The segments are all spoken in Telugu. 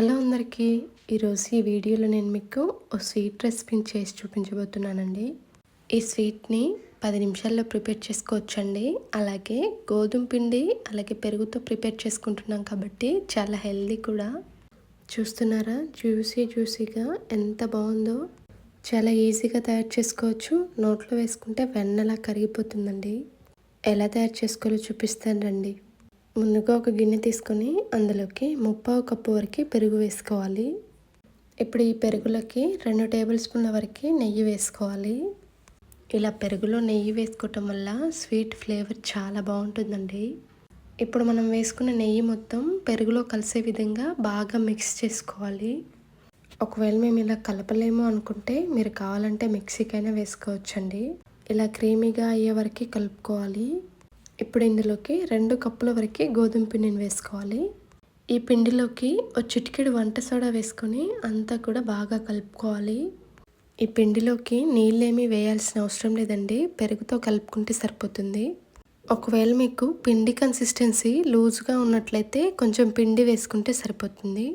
హలో అందరికీ. ఈరోజు ఈ వీడియోలో నేను మీకు ఓ స్వీట్ రెసిపీని చేసి చూపించబోతున్నానండి. ఈ స్వీట్ని పది నిమిషాల్లో ప్రిపేర్ చేసుకోవచ్చండి. అలాగే గోధుమ పిండి అలాగే పెరుగుతో ప్రిపేర్ చేసుకుంటున్నాం కాబట్టి చాలా హెల్దీ కూడా. చూస్తున్నారా? జ్యూసీ జ్యూసీగా ఎంత బాగుందో. చాలా ఈజీగా తయారు చేసుకోవచ్చు. నోట్లో వేసుకుంటే వెన్నలా కరిగిపోతుందండి. ఎలా తయారు చేసుకోవాలో చూపిస్తాను రండి. ముందుగా ఒక గిన్నె తీసుకొని అందులోకి ముప్పావు కప్పు వరకు పెరుగు వేసుకోవాలి. ఇప్పుడు ఈ పెరుగులోకి రెండు టేబుల్ స్పూన్ల వరకు నెయ్యి వేసుకోవాలి. ఇలా పెరుగులో నెయ్యి వేసుకోవటం వల్ల స్వీట్ ఫ్లేవర్ చాలా బాగుంటుందండి. ఇప్పుడు మనం వేసుకున్న నెయ్యి మొత్తం పెరుగులో కలిసే విధంగా బాగా మిక్స్ చేసుకోవాలి. ఒకవేళ మేము ఇలా కలపలేము అనుకుంటే మీరు కావాలంటే మిక్సీకైనా వేసుకోవచ్చండి. ఇలా క్రీమీగా అయ్యే వరకు కలుపుకోవాలి. ఇప్పుడు ఇందులోకి రెండు కప్పుల వరకు గోధుమ పిండిని వేసుకోవాలి. ఈ పిండిలోకి ఒక చిటికెడు వంట సోడా వేసుకొని అంతా కూడా బాగా కలుపుకోవాలి. ఈ పిండిలోకి నీళ్ళేమీ వేయాల్సిన అవసరం లేదండి. పెరుగుతో కలుపుకుంటే సరిపోతుంది. ఒకవేళ మీకు పిండి కన్సిస్టెన్సీ లూజ్గా ఉన్నట్లయితే కొంచెం పిండి వేసుకుంటే సరిపోతుంది.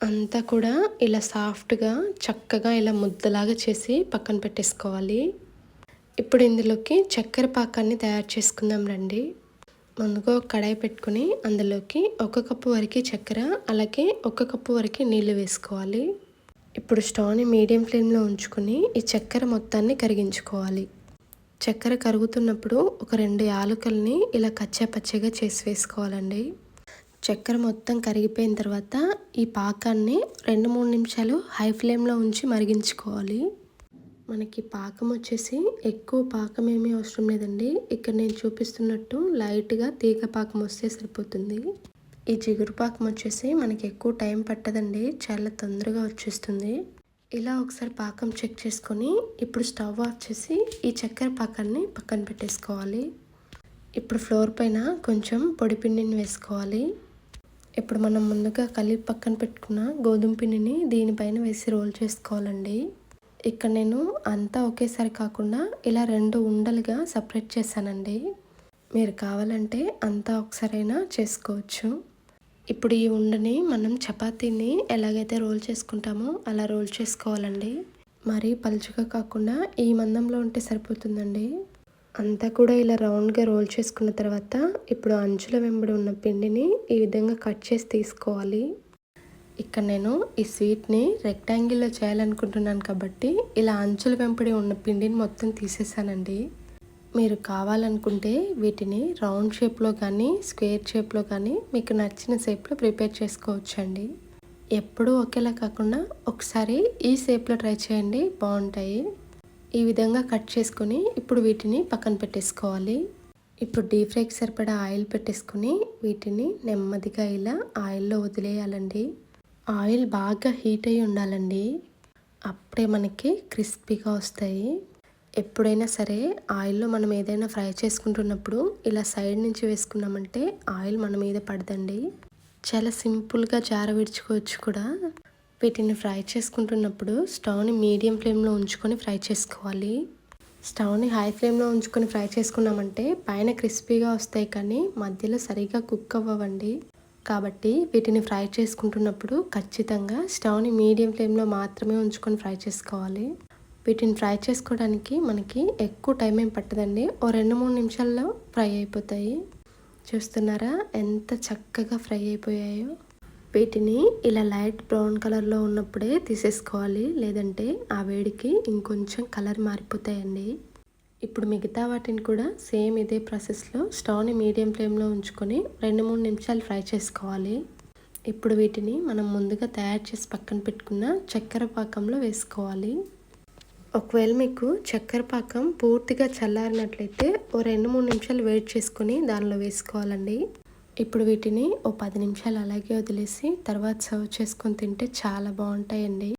అంతా కూడా ఇలా సాఫ్ట్గా చక్కగా ఇలా ముద్దలాగా చేసి పక్కన పెట్టేసుకోవాలి. ఇప్పుడు ఇందులోకి చక్కెర పాకాన్ని తయారు చేసుకుందాం రండి. ముందుగా ఒక కడాయి పెట్టుకుని అందులోకి ఒక కప్పు వరకు చక్కెర అలాగే ఒక కప్పు వరకు నీళ్ళు వేసుకోవాలి. ఇప్పుడు స్టవ్ని మీడియం ఫ్లేమ్లో ఉంచుకొని ఈ చక్కెర మొత్తాన్ని కరిగించుకోవాలి. చక్కెర కరుగుతున్నప్పుడు ఒక రెండు యాలకుల్ని ఇలా కచ్చా పచ్చగా చేసి వేసుకోవాలండి. చక్కెర మొత్తం కరిగిపోయిన తర్వాత ఈ పాకాన్ని రెండు మూడు నిమిషాలు హై ఫ్లేమ్లో ఉంచి మరిగించుకోవాలి. మనకి పాకం వచ్చేసి ఎక్కువ పాకం ఏమీ అవసరం లేదండి. ఇక్కడ నేను చూపిస్తున్నట్టు లైట్గా తీగ పాకం వస్తే సరిపోతుంది. ఈ జిగురు పాకం వచ్చేసి మనకి ఎక్కువ టైం పట్టదండి. చాలా తొందరగా వచ్చేస్తుంది. ఇలా ఒకసారి పాకం చెక్ చేసుకొని ఇప్పుడు స్టవ్ ఆఫ్ చేసి ఈ చక్కెర పాకాన్ని పక్కన పెట్టేసుకోవాలి. ఇప్పుడు ఫ్లోర్ పైన కొంచెం పొడి పిండిని వేసుకోవాలి. ఇప్పుడు మనం ముందుగా కలిపి పక్కన పెట్టుకున్న గోధుమ పిండిని దీనిపైన వేసి రోల్ చేసుకోవాలండి. ఇక్కడ నేను అంతా ఒకేసారి కాకుండా ఇలా రెండు ఉండలుగా సపరేట్ చేశానండి. మీరు కావాలంటే అంతా ఒకసారైనా చేసుకోవచ్చు. ఇప్పుడు ఈ ఉండని మనం చపాతీని ఎలాగైతే రోల్ చేసుకుంటామో అలా రోల్ చేసుకోవాలండి. మరీ పలుచుగా కాకుండా ఈ మందంలో ఉంటే సరిపోతుందండి. అంతా కూడా ఇలా రౌండ్గా రోల్ చేసుకున్న తర్వాత ఇప్పుడు అంచుల వెంబడి ఉన్న పిండిని ఈ విధంగా కట్ చేసి తీసుకోవాలి. ఇక్కడ నేను ఈ స్వీట్ని రెక్టాంగిల్లో చేయాలనుకుంటున్నాను కాబట్టి ఇలా అంచుల వెంపడి ఉన్న పిండిని మొత్తం తీసేసానండి. మీరు కావాలనుకుంటే వీటిని రౌండ్ షేప్లో కానీ స్క్వేర్ షేప్లో కానీ మీకు నచ్చిన షేప్లో ప్రిపేర్ చేసుకోవచ్చండి. ఎప్పుడూ ఒకేలా కాకుండా ఒకసారి ఈ షేప్లో ట్రై చేయండి బాగుంటాయి. ఈ విధంగా కట్ చేసుకొని ఇప్పుడు వీటిని పక్కన పెట్టేసుకోవాలి. ఇప్పుడు డీప్ ఫ్రైకి సరిపడా ఆయిల్ పెట్టేసుకొని వీటిని నెమ్మదిగా ఇలా ఆయిల్లో వదిలేయాలండి. ఆయిల్ బాగా హీట్ అయి ఉండాలండి. అప్పుడే మనకి క్రిస్పీగా వస్తాయి. ఎప్పుడైనా సరే ఆయిల్లో మనం ఏదైనా ఫ్రై చేసుకుంటున్నప్పుడు ఇలా సైడ్ నుంచి వేసుకున్నామంటే ఆయిల్ మన మీద పడదండి. చాలా సింపుల్గా జార విడుచుకోవచ్చు కూడా. వీటిని ఫ్రై చేసుకుంటున్నప్పుడు స్టవ్ని మీడియం ఫ్లేమ్లో ఉంచుకొని ఫ్రై చేసుకోవాలి. స్టవ్ని హై ఫ్లేమ్లో ఉంచుకొని ఫ్రై చేసుకున్నామంటే పైన క్రిస్పీగా వస్తాయి కానీ మధ్యలో సరిగా కుక్ అవ్వవండి. కాబట్టి వీటిని ఫ్రై చేసుకుంటున్నప్పుడు ఖచ్చితంగా స్టవ్ని మీడియం ఫ్లేమ్లో మాత్రమే ఉంచుకొని ఫ్రై చేసుకోవాలి. వీటిని ఫ్రై చేసుకోవడానికి మనకి ఎక్కువ టైం ఏం పట్టదండి. ఓ రెండు మూడు నిమిషాల్లో ఫ్రై అయిపోతాయి. చూస్తున్నారా ఎంత చక్కగా ఫ్రై అయిపోయాయో. వీటిని ఇలా లైట్ బ్రౌన్ కలర్లో ఉన్నప్పుడే తీసేసుకోవాలి. లేదంటే ఆ వేడికి ఇంకొంచెం కలర్ మారిపోతాయండి. ఇప్పుడు మిగతా వాటిని కూడా సేమ్ ఇదే ప్రాసెస్లో స్టవ్ని మీడియం ఫ్లేమ్లో ఉంచుకొని రెండు మూడు నిమిషాలు ఫ్రై చేసుకోవాలి. ఇప్పుడు వీటిని మనం ముందుగా తయారు చేసి పక్కన పెట్టుకున్న చక్కెర పాకంలో వేసుకోవాలి. ఒకవేళ మీకు చక్కెర పాకం పూర్తిగా చల్లారినట్లయితే ఓ రెండు మూడు నిమిషాలు వెయిట్ చేసుకొని దానిలో వేసుకోవాలండి. ఇప్పుడు వీటిని ఓ పది నిమిషాలు అలాగే వదిలేసి తర్వాత సర్వ్ చేసుకొని తింటే చాలా బాగుంటాయండి.